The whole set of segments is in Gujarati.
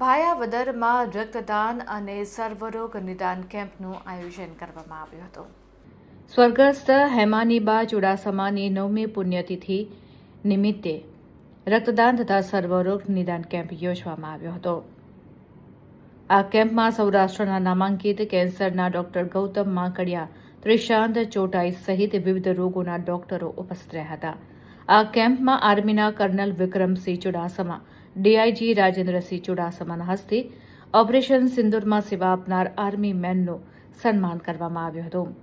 ભાયાવદરમાં રક્તદાન અને સર્વરોગ નિદાન કેમ્પનું આયોજન કરવામાં આવ્યું હતું. સ્વર્ગસ્થ હેમાનીબા ચુડાસમાની નવમી પુણ્યતિથિ નિમિત્તે રક્તદાન તથા સર્વરોગ નિદાન કેમ્પ યોજવામાં આવ્યો હતો. આ કેમ્પમાં સૌરાષ્ટ્રના નામાંકિત કેન્સરના ડોક્ટર ગૌતમ માંકડિયા, ત્રિશાંત ચોટાઈ સહિત વિવિધ રોગોના ડોક્ટરો ઉપસ્થિત રહ્યા હતા. આ કેમ્પમાં આર્મીના કર્નલ વિક્રમસિંહ ચુડાસમા ડીઆઈજી રાજેન્દ્રસિંહ ચુડાસમાના હસ્તે ઓપરેશન સિંદુરમાં સેવા આપનાર આર્મી મેનનું સન્માન કરવામાં આવ્યું હતું.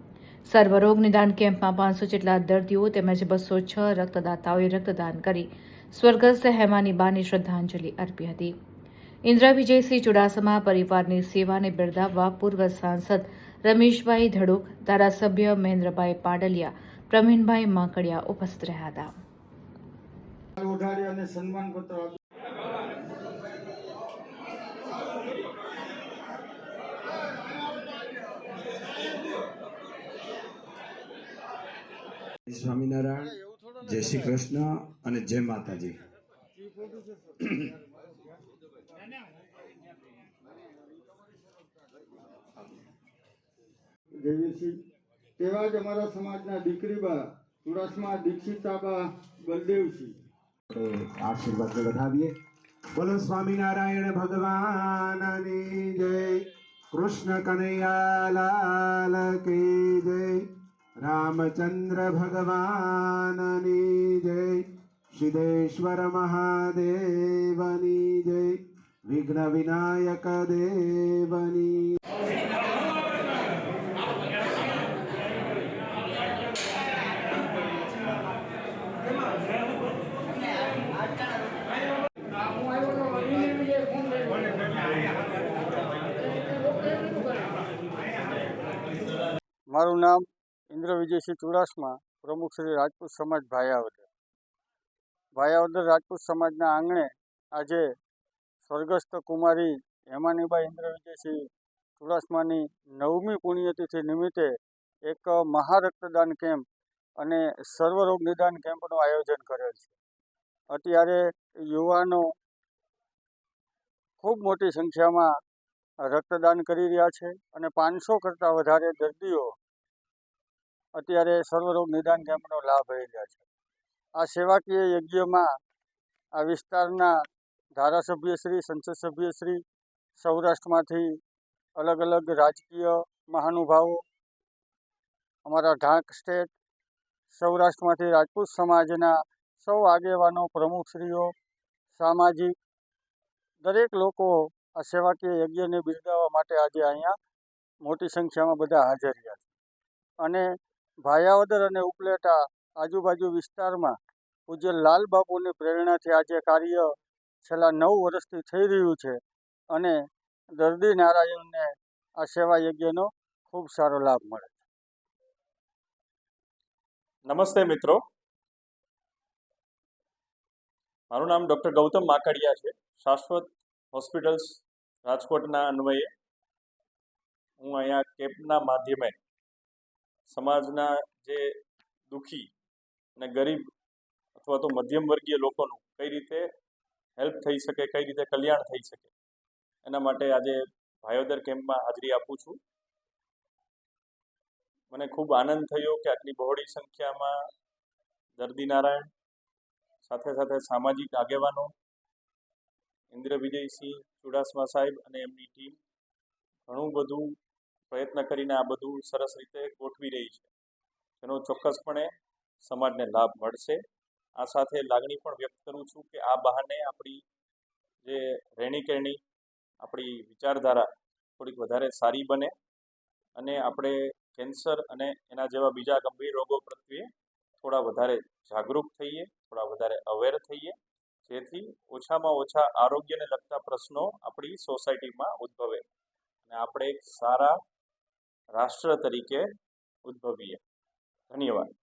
સર્વરોગ નિદાન કેમ્પમાં પાંચસો જેટલા દર્દીઓ તેમજ બસો છ રક્તદાતાઓએ રક્તદાન કરી સ્વર્ગસ્થ હેમાની બાની શ્રદ્ધાંજલિ અર્પી હતી. ઇન્દ્રા વિજયસિંહ ચુડાસમા પરિવારની સેવાને બિરદાવવા પૂર્વ સાંસદ રમેશભાઈ ધડુક, ધારાસભ્ય મહેન્દ્રભાઈ પાડલિયા, પ્રવીણભાઈ માંકડિયા ઉપસ્થિત રહ્યા હતા ઉઠાડી અને સન્માન પત્ર આપ્યું. જય સ્વામિનારાયણ જય શ્રી કૃષ્ણ અને જય માતાજી. તેવા જ અમારા સમાજના દીકરીબા ચુડાસમા દીક્ષિતાબા બલદેવસિંહ. આશીર્વાદ વધાવીએ. બોલો સ્વામિનારાયણ ભગવાનની જય. કૃષ્ણ કનૈયા લાલ કી જય. રામચંદ્ર ભગવાનની જય સિદ્ધેશ્વર મહાદેવની જય વિઘ્ન વિનાયક દેવની મારું નામ ઇન્દ્ર વિજયસિંહ ચુડાસમા પ્રમુખ શ્રી રાજપૂત સમાજ ભાયાવદર. ભાયાવદર રાજપૂત સમાજના આંગણે આજે સ્વર્ગસ્થ કુમારી હેમાનીબાઈ ઇન્દ્ર વિજયસિંહ ચુડાસમાની નવમી પુણ્યતિથિ નિમિત્તે એક મહારક્તદાન કેમ્પ અને સર્વરોગ નિદાન કેમ્પનું આયોજન કરેલ છે. અત્યારે યુવાનો ખૂબ મોટી સંખ્યામાં રક્તદાન કરી રહ્યા છે અને પાંચસો કરતાં વધારે દર્દીઓ અત્યારે સર્વરોગ નિદાન કેમ્પનો લાભ લઈ છે. આ સેવાકીય યજ્ઞમાં આ વિસ્તારના ધારાસભ્યશ્રી સંસદ સભ્યશ્રી સૌરાષ્ટ્રમાંથી અલગ અલગ રાજકીય મહાનુભાવો, અમારા ઢાંક સ્ટેટ, સૌરાષ્ટ્રમાંથી રાજપૂત સમાજના સૌ આગેવાનો, પ્રમુખશ્રીઓ, સામાજિક દરેક લોકો આ સેવાકીય યજ્ઞને બિરદાવવા માટે આજે અહીંયા મોટી સંખ્યામાં બધા હાજર રહ્યા છે. અને ભાયાવદર અને ઉપલેટા આજુબાજુ વિસ્તારમાં પૂજ્ય લાલબાપુની પ્રેરણાથી આજે કાર્ય છેલ્લા નવ વર્ષથી થઈ રહ્યું છે અને દર્દી નારાયણને આ સેવા યજ્ઞનો ખૂબ સારો લાભ મળે નમસ્તે મિત્રો. મારું નામ ડૉક્ટર ગૌતમ માકડિયા છે. શાશ્વત હોસ્પિટલ્સ રાજકોટના અન્વયે હું અહીંયા કેમ્પના માધ્યમે સમાજના જે દુઃખી અને ગરીબ અથવા તો મધ્યમ વર્ગીય લોકોનું કઈ રીતે હેલ્પ થઈ શકે, કઈ રીતે કલ્યાણ થઈ શકે, એના માટે આજે ભાયોદર કેમ્પમાં હાજરી આપું છું. મને ખૂબ આનંદ થયો કે આટલી બહોળી સંખ્યામાં દર્દી નારાયણ સાથે સાથે સામાજિક આગેવાનો ઇન્દ્ર વિજયસિંહ ચુડાસમા સાહેબ અને એમની ટીમ, ઘણું બધું પ્રયત્ન કરીને આ બધું સરસ રીતે ગોઠવી રહી છે. એનો ચોક્કસપણે સમાજને લાભ મળશે. આ સાથે લાગણી પણ વ્યક્ત કરું છું કે આ બહાને આપણી જે રહેણી કહેણી આપણી વિચારધારા થોડીક વધારે સારી બને અને આપણે કેન્સર અને એના જેવા બીજા ગંભીર રોગો પ્રત્યે થોડા વધારે જાગૃત થઈએ, થોડા વધારે અવેર થઈએ, જેથી ઓછામાં ઓછા આરોગ્યને લગતા પ્રશ્નો આપણી સોસાયટીમાં ઉદ્ભવે. અને આપણે એક સારા રાષ્ટ્ર તરીકે ઉદ્ભવીએ. ધન્યવાદ.